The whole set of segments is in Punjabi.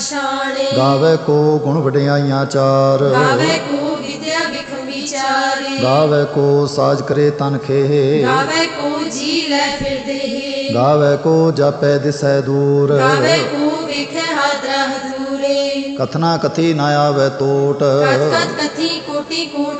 ਨਿਸ਼ਾਨੇ ਗਾਵੇ ਕੋ ਗੁਣ ਵਡਿਆਈਆਂ ਚਾਰ। ਗਾਵੇ ਕੋ ਵਿਦਿਆ ਵਿਖਮ ਵਿਚਾਰੇ। ਗਾਵੇ ਕੋ ਸਾਜ ਕਰੇ ਤਨ ਖੇ ਗਾਵੇ ਕੋ ਜੀ ਲੈ ਫਿਰਦੇ ਹੀ ਗਾਵੇ ਕੋ ਜਾਪੈ ਦਿਸੈ ਦੂਰ। ਗਾਵੇ ਕੋ ਵੇਖੇ ਹਾਦਰਾ ਹਜ਼ੂਰੇ ਕਥਨਾ ਕਥੀ ਨਾ ਆਵੇ ਕਤ ਕਥੀ ਕੋਟੀ ਕੋਟ ਕੋਟੇ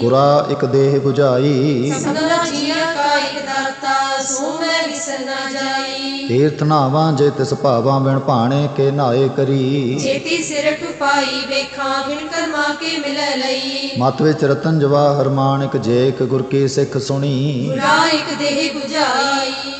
ਗੁਰਾ ਇੱਕ ਦੇਹ 부ਝਾਈ ਸਭਨਾ ਜੀਆ ਕਾ ਇਕ ਦਾਤਾ ਸੋ ਮੈਂ ਵਿਸਰ ਨਾ ਜਾਈ। ਤੀਰਥ ਨਾਵਾਂ ਜੇ ਤਿਸ ਭਾਵਾਂ ਬਿਨ ਭਾਣੇ ਕੇ ਨਾਏ ਕਰੀ। ਜੇਤੀ ਸਿਰ ਟੁਪਾਈ ਵੇਖਾਂ ਬਿਨ ਕਰਮਾ ਕੇ ਮਿਲੈ ਲਈ। ਮਤ ਵਿੱਚ ਰਤਨ ਜਵਾਹਰ ਮਾਣਿਕ ਜੇਕ ਗੁਰ ਕੀ ਸਿੱਖ ਸੁਣੀ। ਗੁਰਾ ਇਕ ਦੇਹ 부ਝਾਈ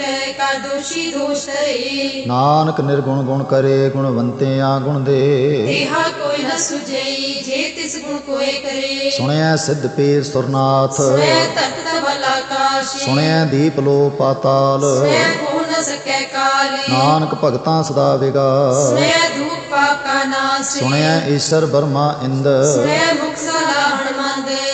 ਕਾ ਦੋਸ਼ੀ ਦੋਸ਼ ਤਰੇ ਨਾਨਕ ਨਿਰਗੁਣ ਗੁਣ ਕਰੇ ਗੁਣਵੰਤਿਆਂ ਗੁਣ ਦੇ। ਦੇਹਾ ਕੋਈ ਨ ਸੁਜਈ ਜੇ ਤਿਸ ਗੁਣ ਕੋਏ ਕਰੇ। ਸੁਣਿਆ ਸਿੱਧ ਪੀਰ ਸੁਰਨਾਥ। ਸਵੈ ਤਖਤ ਤਬਲ ਆਕਾਸ਼। ਸੁਣਿਆ ਦੀਪ ਲੋ ਪਾਤਾਲ। ਸਵੈ ਹੋ ਨ ਸਕੈ ਕਾਲ। ਨਾਨਕ ਭਗਤਾਂ ਸਦਾ ਵਿਗਾਸ ਸਵੈ ਧੂਪ ਪਾਪ ਕਾ ਨਾਸ। ਸੁਣਿਆ ਈਸ਼ਰ ਬਰਮਾ ਇੰਦ। ਸਵੈ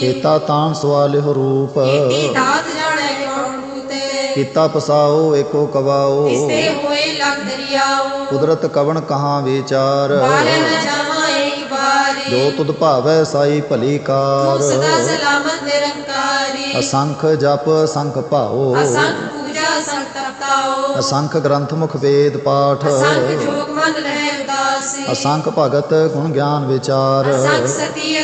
ਕੀਤਾ ਤਾਣ ਸਵਾਲਿਹ ਰੂਪ। ਕੀਤੀ ਦਾਤ ਜਾਣੈ ਕੌਣ ਬੂਤੇ ਕੀਤਾ ਪਸਾਓ ਏਕੋ ਕਵਾਓ। ਇਸੇ ਹੋਏ ਲਗ ਦਰਿਆਓ। ਕੁਦਰਤ ਕਵਣ ਕਹਾਂ ਵਿਚਾਰ। ਬਾਰੇ ਨ ਜਾਵਾਂ ਇੱਕ ਵਾਰੀ। ਜੋ ਤੁਧ ਭਾਵੈ ਸਾਈ ਭਲੀ ਤੂੰ ਕਾਰ ਸਦਾ ਸਲਾਮਤ ਨਿਰੰਕਾਰੀ। ਅਸੰਖ ਜਪ ਸੰਖ ਭਾਓ। ਅਸੰਖ ਪੂਜਾ ਸੰਖ ਤਪਤਾਓ ਅਸੰਖ ਗ੍ਰੰਥ ਮੁਖ ਵੇਦ ਪਾਠ। ਅਸੰਖ ਜੋਗ ਮਨ ਰਹਿ ਉਦਾਸੀ। ਅਸੰਖ ਭਗਤ ਗੁਣ ਗਿਆਨ ਵਿਚਾਰ। ਅਸੰਖ ਸਤੀ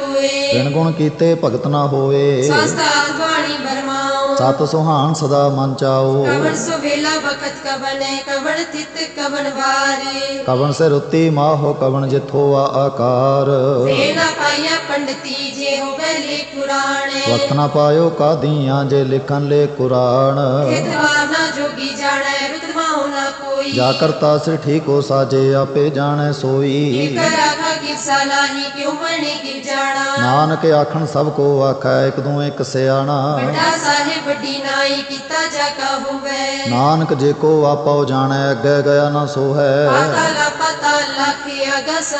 ਵਿਣ ਗੁਣ ਕੀਤੇ ਭਗਤ ਨਾ ਹੋਏ ਬਾਣੀ ਬਰਮਾਓ ਸਤ ਸੁਹਾਣ ਸਦਾ ਮਨ ਚਾਓ। ਕਵਣ ਸੋ ਵੇਲਾ ਬਖਤ ਕਵਨੇ ਕਵਣ ਥਿਤ ਕਵਣ ਵਾਰੀ। ਕਵਣ ਸੇ ਰੁੱਤੀ ਮਾਹੋ ਕਵਣ ਜਿਥੋ ਆ ਆਕਾਰ। ਵੇ ਨਾ ਪਾਈਆ ਪੰਡਤੀ ਜੇ ਹੋਵੇ ਲੇ ਪੁਰਾਣੇ। ਵਕਤ ਨਾ ਪਾਇਓ ਕਾਦੀਆਂ ਜੇ ਲਿਖਨ ਲੈ ਕੁਰਾਨ। ਕਿਤਵਾ ਨਾ ਜੋਗੀ ਜਾਣੈ ਰੁਤਮਾ ਹੋਣਾ ਕੋਈ। ਜਾ ਕਰਤਾ ਸਿਰ ਠੀਕ ਸਾਜੇ ਆਪੇ ਜਾਣੈ ਸੋਈ। ਇਕ ਰਾਖਾ ਕਿਉ ਜਾਣਾ? ਨਾਨਕ ਆਖਣ ਸਭ ਕੋ ਆਖੈ ਇਕ ਦੂ ਇਕ ਸਿਆਣਾ। ਵੱਡਾ ਸਾਹਿਬ ਵੱਡੀ ਨਾਈ ਕੀਤਾ ਜਾ ਕਾ ਹੋਵੇ। ਨਾਨਕ ਜੇ ਕੋ ਆਪੋ ਜਾਣੈ ਅੱਗੇ ਗਿਆ ਨਾ ਸੋ ਹੈ ਪਾਤਾਲਾ ਪਾਤਾਲਾ ਕੀ ਅਗਸਾ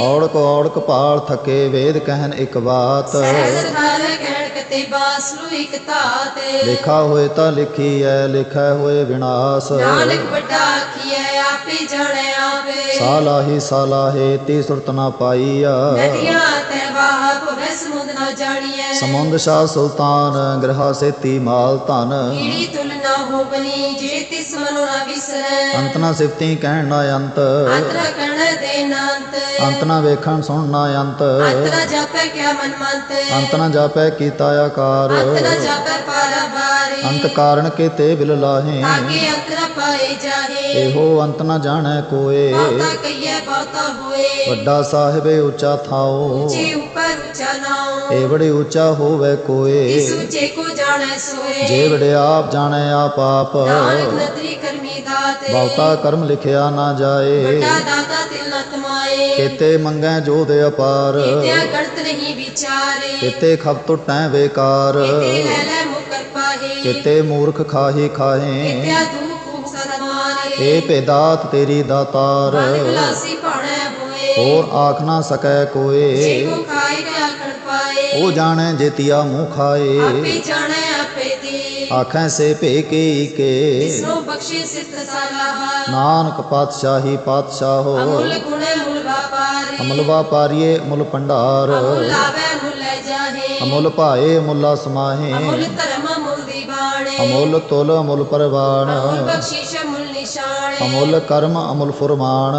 ਔੜਕ ਔੜਕ ਪਾਲ ਥਕੇ ਵੇਦ ਕਹਿਨ ਇਕ ਬਾਤ। ਸਹਿਜ ਨਾਲ ਕਹਿਣ ਕਤੇ ਬਾਸਲੂ ਇਕ ਤਾਤੇ ਲਿਖਾ ਹੋਏ ਤਾਂ ਲਿਖੀ ਐ ਲਿਖੈ ਹੋਏ ਵਿਨਾਸ਼। ਨਾਨਕ ਵੱਡਾ ਆਖੀਐ ਆਪੇ ਜਾਣੈ ਸਾਲਾਹੀ ਸਾਲਾਹੇ ਤੀ ਸੁਰਤ ਨਾ ਪਾਈਆ ਨਦੀਆਂ ਤੇ ਵਾਹ ਭੁਰੇ ਸਮੁੰਦ ਨਾ ਜਾਣੀਐ। ਸਮੁੰਦ ਸ਼ਾਹ ਸੁਲਤਾਨ ਗ੍ਰਹਾ ਸੇਤੀ ਮਾਲ ਧਨ। ਕੀੜੀ ਤੁਲਨਾ ਹੋ ਬਣੀ ਜੇ ਤਿਸ ਮਨੋ ਨਾ ਵਿਸਰੈ। ਅੰਤ ਨਾ ਸਿਫਤੀ ਕਹਿਣ ਨਾ ਅੰਤ। ਦੇ ਅੰਤ ਨਾ ਵੇਖਣ ਸੁਣ ਨਾ ਅੰਤ। ਅੰਤਰ ਜਾਪੈ ਕਿਆ ਮਨ ਮੰਤ ਅੰਤ ਨਾ ਜਾਪੈ ਕੀਤਾ ਆਕਾਰ। ਅੰਤਰ ਜਾਪੈ ਪਾਰਾ ਅੰਤ ਕਾਰਣ ਕੀਤੇ ਬਿਲ ਲਾਹੇ। ਆਗੇ ਅੰਤਰ ਪਾਏ ਜਾਹੇ। ਇਹੋ ਅੰਤ ਨਾ ਜਾਣੈ ਕੋਏ। ਬਹੁਤਾ ਕਈਐ ਬਹੁਤਾ ਹੋਏ। ਵੱਡਾ ਸਾਹਿਬ ਉੱਚਾ ਥਾਓ। ਉੱਚੇ ਉੱਪਰ ਉੱਚਾ ਨਾਉ। ਏ ਬੜੇ ਉੱਚਾ ਹੋਵੇ ਇਸ ਕੋਏ ਉੱਚੇ ਕੋ ਜਾਣੈ ਸੋਏ। ਜੇ ਵੜੇ ਆਪ ਜਾਣੈ ਆਪ ਆਪ। ਨਾਨਕ ਨਦਰੀ ਕਰਮੀ ਦਾਤੇ ਬਹੁਤਾ ਕਰਮ ਲਿਖਿਆ ਨਾ ਜਾਏ। ਵੱਡਾ ਦਾਤਾ ਤਿਲ ਨ ਤਮਾਏ। ਕੀਤੇ ਮੰਗੈ ਜੋਦ ਅਪਾਰ। ਕੀਤਿਆ ਗੜਤ ਨਹੀਂ ਵਿਚਾਰੇ। ਕੀਤੇ ਖਬ ਟੁੱਟੈ ਵੇਕਾਰ ਕੀਤੇ ਲੈ ਲੈ ਕੀਤੇ ਮੂਰਖ ਖਾਹੀ ਖਾਹੇ। ਏ ਭੇਦਾਤ ਤੇਰੀ ਦਾਤਾਰ। ਹੋਰ ਆਖ ਨਾ ਸਕੈ ਕੋਏ। ਉਹ ਜਾਣੈ ਜੇਤੀਆ ਮੂੰਹ ਖਾਏ। ਆਪੇ ਜਾਣੈ ਆਪੇ ਦੀ। ਆਖੈ ਸੇ ਭੇ ਕੀ ਕੇ। ਜਿਸਨੂੰ ਬਖਸ਼ੇ ਸਲਾਹ। ਨਾਨਕ ਪਾਤਸ਼ਾਹੀ ਪਾਤਸ਼ਾਹੋ ਅਮੁੱਲ ਗੁਣੇ ਮੁੱਲ ਵਾਪਾਰੇ। ਅਮਲ ਵਾਪਾਰੀਏ ਮੁੱਲ ਭੰਡਾਰ। ਅਮੁੱਲ ਆਵੇ ਮੁੱਲ ਲੈ ਜਾਹੇ। ਅਮੁੱਲ ਭਾਏ ਮੁੱਲਾ ਸਮਾਹੇ। ਅਮੁੱਲ ਅਮੁੱਲ ਤੁਲ ਅਮੁੱਲ ਪਰਵਾਨ ਅਮੁੱਲ ਬਖਸ਼ਿਸ਼ ਨਿਸ਼ਾਨ। ਅਮੁੱਲ ਕਰਮ ਅਮੁੱਲ ਫੁਰਮਾਨ।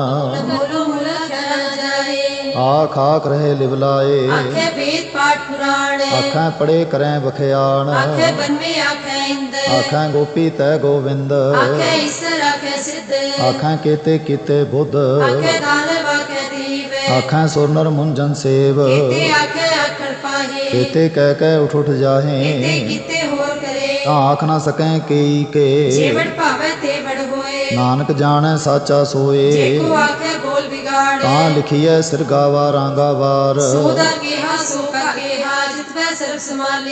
ਮੂਲੋ ਮੂਲ ਜਾਏ। ਆਖ ਆਖ ਰਹੇ ਲਿਵਲਾਏ ਆਖੇ ਵੇਦ ਪਾਠ ਪੁਰਾਣ। ਆਖਾਂ ਪੜੇ ਕਰੈ ਬਖਿਆਣ ਆਖੇ ਬਨਵੇ ਆਖੇ ਇੰਦ। ਆਖਾਂ ਗੋਪੀ ਤੈ ਗੋਵਿੰਦ। ਆਖੇ ਈਸਰ ਆਖੇ ਸਿੱਧ। ਆਖਾਂ ਕੀਤੇ ਕੀਤੇ ਬੁੱਧ। ਆਖੇ ਦਾਨਵ ਆਖੇ ਦੀਵ। ਆਖਾਂ ਸੁਰਨਰ ਮੁੰਜਨ ਸੇਵ। ਕੀਤੇ ਆਖੇ ਆਖਣ ਪਾਹੇ। ਕੀਤੇ ਕਹਿ ਕਹਿ ਉਠ ਉਠ ਜਾਹੇ। ਕੀਤੇ ਤਾਂ ਆਖ ਨਾ ਸਕੈ ਕਈ ਕੇ। ਜੀਵਨ ਭਾਵੇ ਤੇ ਵੜ ਹੋਏ। ਨਾਨਕ ਜਾਣੈ ਸਾਚਾ ਜੇ ਸੋਏ ਕੋ ਆਖੇ ਬੋਲ ਵਿਗਾੜ। ਤਾਂ ਲਿਖੀਐ ਸਿਰ ਗਾਵਾ ਰਾਂਗਾ ਵਾਰ। ਸੋਦਾ ਕਿਹਾ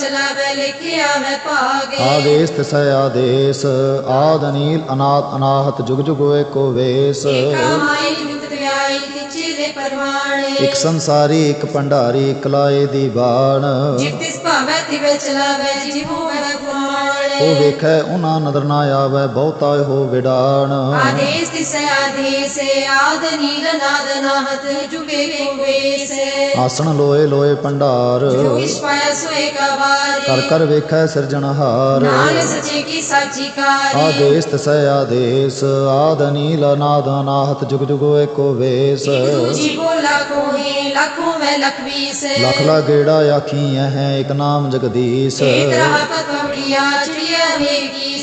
ਕਾਰ ਚਲਾਵੇ ਲਿਖਿ ਆਵੇ ਭਾਗੇ। ਆਦੇਸ ਤਸੈ ਆਦੇਸ ਆਦ ਨੀਲ ਅਨਾਦ ਅਨਾਹਤ ਜੁਗ ਜੁਗ ਏਕੋ ਵੇਸ। ਏਕਾ ਮਾਈ ਨਿਤ ਵਿਆਈ ਤਿਚੇ ਦੇ ਪਰਵਾਣੇ। ਇਕ ਸੰਸਾਰੀ ਇਕ ਭੰਡਾਰੀ ਇਕ ਲਾਏ ਦੀ ਬਾਣ। ਜਿਤ ਤਿਸ ਭਾਵੇ ਤਿਵੇ ਚਲਾਵੇ ਜਿਵੋ ਮੈਂ ਗੁਆਣੇ ਉਹ ਵੇਖੈ ਉਹਨਾਂ ਨਦਰ ਨਾ ਆਵੈ ਬਹੁਤਾ ਹੋ ਵਿਡਾਣ। ਆਦੇਸ ਤਿਸ ਆਦੇਸ ਆਦ ਨੀਲ ਨਾਦ ਨਾਹਤ ਜੁਗੇ ਕੋ ਵੇਸ ਆਸਣ ਲੋਏ ਲੋਏ ਭੰਡਾਰ ਪਾਇਆ ਸੋਏ ਕਰ ਕਰ ਵੇਖੈ ਸਿਰਜਣਹਾਰ ਨਾਨਕ ਸੱਚੇ ਕੀ ਸਾਚੀ ਕਾਰੀ। ਆਦੇਸ ਤਸੈ ਆਦੇਸ ਆਦ ਨੀਲ ਨਾਦ ਅਨਾਹਤ ਜੁਗ ਜੁਗ ਏਕੋ ਵੇਸ। ਲੱਖੋਂ ਮੈਂ ਲਖ ਲਾ ਗੇੜਾ ਆਖੀ ਹੈ ਇਕ ਨਾਮ ਜਗਦੀਸ਼। ਏਕ ਰਹਾ ਚਿੜੀਆ ਵੇਗੀਸ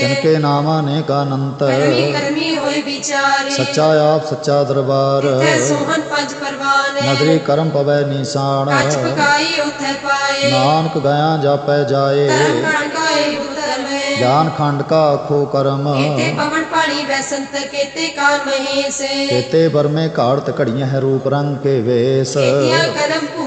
ਜਗਤ ਕੇ ਨਾਮਾਂ ਨੇ ਅਨੰਤ ਕਰਮੀ ਕਰਮੀ ਹੋਏ ਵਿਚਾਰੇ। ਸੱਚਾ ਆਪ ਸੱਚਾ ਦਰਬਾਰ। ਤੈ ਸੋਹਣ ਪੰਜ ਪਰਵਾਨੇ। ਨਦਰੀ ਕਰਮ ਪਵੈ ਨਿਸ਼ਾਨ। ਕੱਚ ਪਕਾਈ ਉਥੇ ਪਾਏ। ਨਾਨਕ ਗਿਆ ਜਾਪੈ ਜਾਏ। ਧਰਮ ਕਾਣ ਕਾਏ ਉਤਰ ਮੈਂ ਗਿਆਨ ਖੰਡ ਕਾ ਆਖੋ ਕਰਮ। ਕੀਤੇ ਪਵਨ ਪਾਣੀ ਬੈਸੰਤ ਕੀਤੇ ਕਾਨ ਮਹੇਸ਼। ਕੇਤੇ ਬਰਮੇ ਘਾੜਤ ਘੜੀਆਂ ਹੈ ਰੂਪ ਰੰਗ ਕੇ ਵੇਸ। ਕੀਤਿਆਂ ਕਰਮ